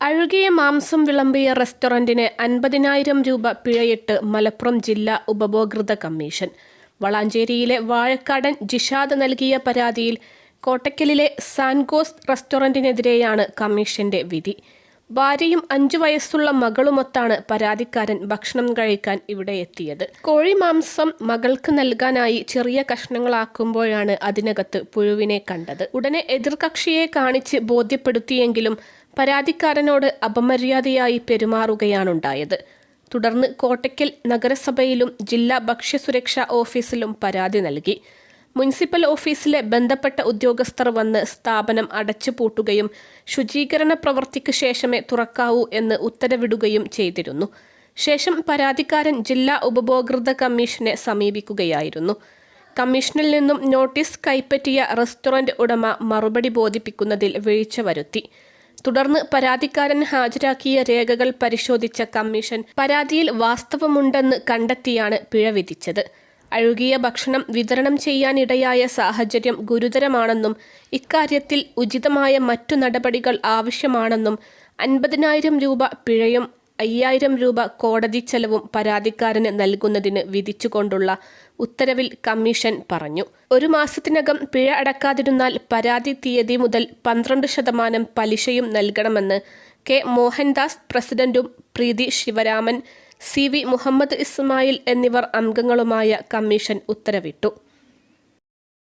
അഴുകിയ മാംസം വിളമ്പിയ റെസ്റ്റോറന്റിന് അൻപതിനായിരം രൂപ പിഴയിട്ട് മലപ്പുറം ജില്ലാ ഉപഭോക്തൃ കമ്മീഷൻ. വളാഞ്ചേരിയിലെ വാഴക്കാടൻ ജിഷാദ് നൽകിയ പരാതിയിൽ കോട്ടക്കലിലെ സാൻഗോസ് റെസ്റ്റോറന്റിനെതിരെയാണ് കമ്മീഷന്റെ വിധി. ഭാര്യയും അഞ്ചു വയസ്സുള്ള മകളുമൊത്താണ് പരാതിക്കാരൻ ഭക്ഷണം കഴിക്കാൻ ഇവിടെ എത്തിയത്. കോഴി മാംസം മകൾക്ക് നൽകാനായി ചെറിയ കഷ്ണങ്ങളാക്കുമ്പോഴാണ് അതിനകത്ത് പുഴുവിനെ കണ്ടത്. ഉടനെ എതിർകക്ഷിയെ കാണിച്ച് ബോധ്യപ്പെടുത്തിയെങ്കിലും പരാതിക്കാരനോട് അപമര്യാദയായി പെരുമാറുകയാണുണ്ടായത്. തുടർന്ന് കോട്ടയ്ക്കൽ നഗരസഭയിലും ജില്ലാ ഭക്ഷ്യസുരക്ഷാ ഓഫീസിലും പരാതി നൽകി. മുനിസിപ്പൽ ഓഫീസിലെ ബന്ധപ്പെട്ട ഉദ്യോഗസ്ഥർ വന്ന് സ്ഥാപനം അടച്ചുപൂട്ടുകയും ശുചീകരണ പ്രവൃത്തിക്ക് ശേഷമേ തുറക്കാവൂ എന്ന് ഉത്തരവിടുകയും ചെയ്തിരുന്നു. ശേഷം പരാതിക്കാരൻ ജില്ലാ ഉപഭോക്തൃ കമ്മീഷനെ സമീപിക്കുകയായിരുന്നു. കമ്മീഷനിൽ നിന്നും നോട്ടീസ് കൈപ്പറ്റിയ റെസ്റ്റോറന്റ് ഉടമ മറുപടി ബോധിപ്പിക്കുന്നതിൽ വീഴ്ച വരുത്തി. തുടർന്ന് പരാതിക്കാരൻ ഹാജരാക്കിയ രേഖകൾ പരിശോധിച്ച കമ്മീഷൻ പരാതിയിൽ വാസ്തവമുണ്ടെന്ന് കണ്ടെത്തിയാണ് പിഴ വിധിച്ചത്. അഴുകിയ ഭക്ഷണം വിതരണം ചെയ്യാനിടയായ സാഹചര്യം ഗുരുതരമാണെന്നും ഇക്കാര്യത്തിൽ ഉചിതമായ മറ്റു നടപടികൾ ആവശ്യമാണെന്നും അൻപതിനായിരം രൂപ പിഴയും അയ്യായിരം രൂപ കോടതി ചെലവും പരാതിക്കാരന് നൽകുന്നതിന് വിധിച്ചുകൊണ്ടുള്ള ഉത്തരവിൽ കമ്മീഷൻ പറഞ്ഞു. ഒരു മാസത്തിനകം പിഴ അടക്കാതിരുന്നാൽ പരാതി തീയതി മുതൽ പന്ത്രണ്ട് ശതമാനം പലിശയും നൽകണമെന്ന് കെ മോഹൻദാസ് പ്രസിഡന്റും പ്രീതി ശിവരാമൻ സി വി മുഹമ്മദ് ഇസ്മായിൽ എന്നിവർ അംഗങ്ങളുമായ കമ്മീഷൻ ഉത്തരവിട്ടു.